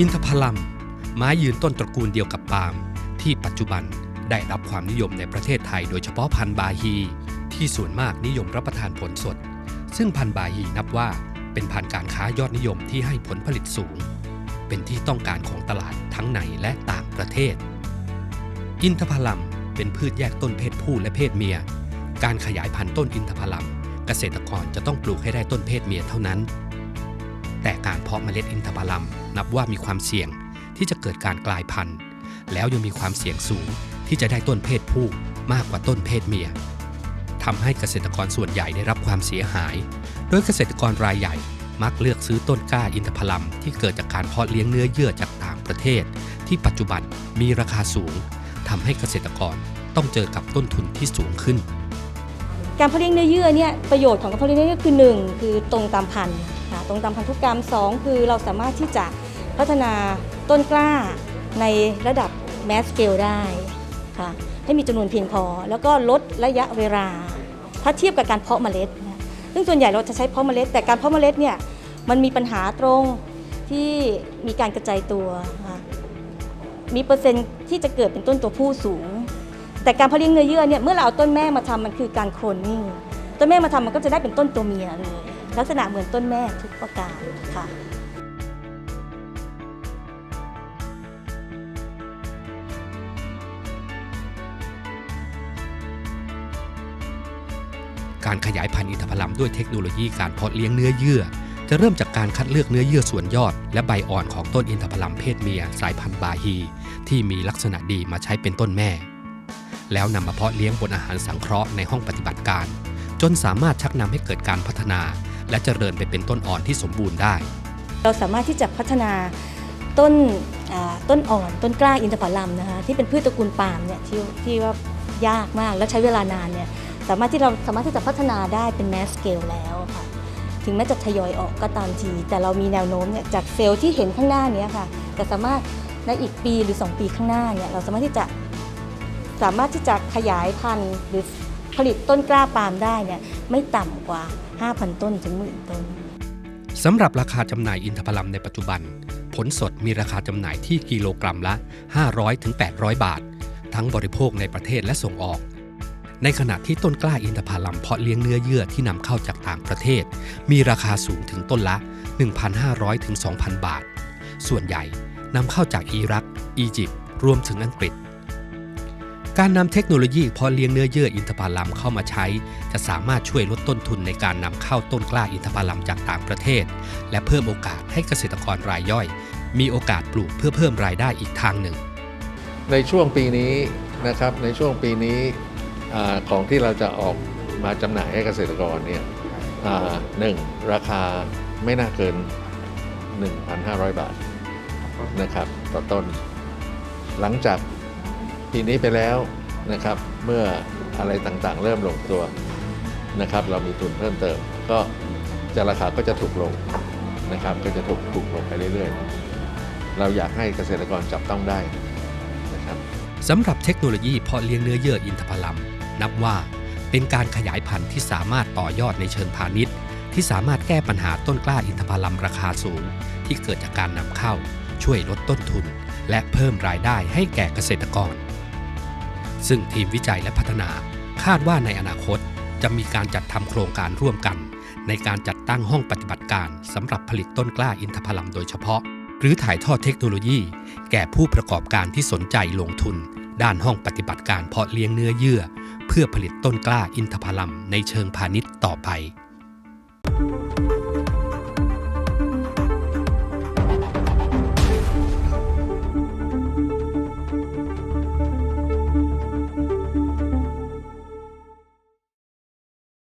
อินทผลัม ไม้ยืนต้นตระกูลเดียวกับปาล์มที่ปัจจุบันได้รับความนิยมในประเทศไทยโดยเฉพาะพันธุ์บาฮี ที่ส่วนมากนิยมรับประทานผลสด ซึ่งพันธุ์บาฮีนับว่าเป็นพันธุ์การค้ายอดนิยมที่ให้ผลผลิตสูง เป็นที่ต้องการของตลาดทั้งในและต่างประเทศ อินทผลัมเป็นพืชแยกต้นเพศผู้และเพศเมีย การขยายพันธุ์ต้นอินทผลัม เกษตรกรจะต้องปลูกให้ได้ต้นเพศเมียเท่านั้น แต่การเพาะเมล็ดอินทผลัม นับว่ามีความเสี่ยงที่จะเกิดการกลายพันธุ์ แล้วยังมีความเสี่ยงสูงที่จะได้ต้นเพศผู้มากกว่าต้นเพศเมียทำให้เกษตรกรส่วนใหญ่ได้รับความเสียหาย โดยเกษตรกรรายใหญ่มักเลือกซื้อต้นกล้าอินทผลัมที่เกิดจากการเพาะเลี้ยงเนื้อเยื่อจากต่างประเทศ ที่ปัจจุบันมีราคาสูงทำให้เกษตรกรต้องเจอกับต้นทุนที่สูงขึ้น การเพาะเลี้ยงเนื้อเยื่อเนี่ยประโยชน์ของการเพาะเลี้ยงเนื้อเยื่อคือ 1 คือตรงตามพันธุ์ค่ะ ตรงตามพันธุกรรม 2 คือเราสามารถที่จะพัฒนาต้นกล้าในระดับแมสเกลได้ค่ะให้มีจำนวนเพียงพอ แล้วก็ลดระยะเวลา ถ้าเทียบกับการเพาะเมล็ด ซึ่งส่วนใหญ่เราจะใช้เพาะเมล็ด แต่การเพาะเมล็ดเนี่ยมันมีปัญหาตรงที่มีการกระจายตัว มีเปอร์เซ็นต์ที่จะเกิดเป็นต้นตัวผู้สูง แต่การเพาะเลี้ยงเนื้อเยื่อเนี่ยเมื่อเราเอาต้นแม่มาทำมันคือการโคลนนิ่งต้นแม่มาทำมันก็จะได้เป็นต้นตัวเมียเลย ลักษณะเหมือนต้นแม่ทุกประการค่ะการขยายพันธุ์อินทผลัมด้วยเทคโนโลยีการเพาะเลี้ยงเนื้อเยื่อ จะเริ่มจากการคัดเลือกเนื้อเยื่อส่วนยอด และใบอ่อนของต้นอินทผลัมเพศเมียสายพันธุ์บาฮี ที่มีลักษณะดีมาใช้เป็นต้นแม่ แล้วนำมาเพาะเลี้ยงบนอาหารสังเคราะห์ในห้องปฏิบัติการ จนสามารถชักนำให้เกิดการพัฒนา และเจริญไปเป็นต้นอ่อนที่สมบูรณ์ได้ เราสามารถที่จะพัฒนาต้นต้นอ่อนต้นกล้าอินทผลัมนะคะที่เป็นพืชตระกูลปาล์มเนี่ยที่ที่ว่ายากมากและใช้เวลานานเนี่ยสามารถที่เราสามารถที่จะพัฒนาได้เป็นแมสสเกลแล้วค่ะถึงแม้จะทยอยออกก็ตามที แต่เรามีแนวโน้มเนี่ยจากเซลล์ที่เห็นข้างหน้านี้ค่ะแต่สามารถในอีกปีหรือ 2 ปีข้างหน้าเนี่ยเราสามารถที่จะสามารถที่จะขยายพันธุ์หรือผลิตต้นกล้าปาล์มได้เนี่ยไม่ต่ำกว่า 5,000 ต้นถึงหมื่นต้นสำหรับราคาจำหน่ายอินทผลัมในปัจจุบัน ผลสดมีราคาจำหน่ายที่กิโลกรัมละ 500-800 บาท ทั้งบริโภคในประเทศและส่งออก ในขณะที่ต้นกล้าอินทผลัมเพาะเลี้ยงเนื้อเยื่อที่นำเข้าจากต่างประเทศ มีราคาสูงถึงต้นละ 1,500-2,000 บาท ส่วนใหญ่นำเข้าจากอิรัก อียิปต์รวมถึงอังกฤษ การนำเทคโนโลยีเพาะเลี้ยงเนื้อเยื่ออินทผลัมเข้ามาใช้ จะสามารถช่วยลดต้นทุนในการนำเข้าต้นกล้าอินทผลัมจากต่างประเทศ และเพิ่มโอกาสให้เกษตรกรรายย่อย มีโอกาสปลูกเพื่อเพิ่มรายได้อีกทางหนึ่ง ในช่วงปีนี้นะครับในช่วงปีนี้อของที่เราจะออกมาจำหน่ายให้เกษตรกรเนี่ยหนึ่งราคาไม่น่าเกิน 1,500 บาทนะครับต่อต้น หลังจาก ปีนี้ไปแล้วนะครับ เมื่ออะไรต่างๆ เริ่มลงตัวนะครับ เรามีทุนเพิ่มเติม ก็จะราคาก็จะถูกลงนะครับ ก็จะถูกถูกลงไปเรื่อยๆ เราอยากให้เกษตรกรจับต้องได้นะครับสำหรับเทคโนโลยีเพาะเลี้ยงเนื้อเยื่ออินทผลัม นับว่าเป็นการขยายพันธุ์ที่สามารถต่อยอดในเชิงพาณิชย์ ที่สามารถแก้ปัญหาต้นกล้าอินทผลัมราคาสูง ที่เกิดจากการนำเข้า ช่วยลดต้นทุน และเพิ่มรายได้ให้แก่เกษตรกร ซึ่งทีมวิจัยและพัฒนาคาดว่าในอนาคตจะมีการจัดทำโครงการร่วมกัน ในการจัดตั้งห้องปฏิบัติการสำหรับผลิตต้นกล้าอินทผลัมโดยเฉพาะ หรือถ่ายทอดเทคโนโลยี แก่ผู้ประกอบการที่สนใจลงทุน ด้านห้องปฏิบัติการเพาะเลี้ยงเนื้อเยื่อ เพื่อผลิตต้นกล้าอินทผลัมในเชิงพาณิชย์ต่อไป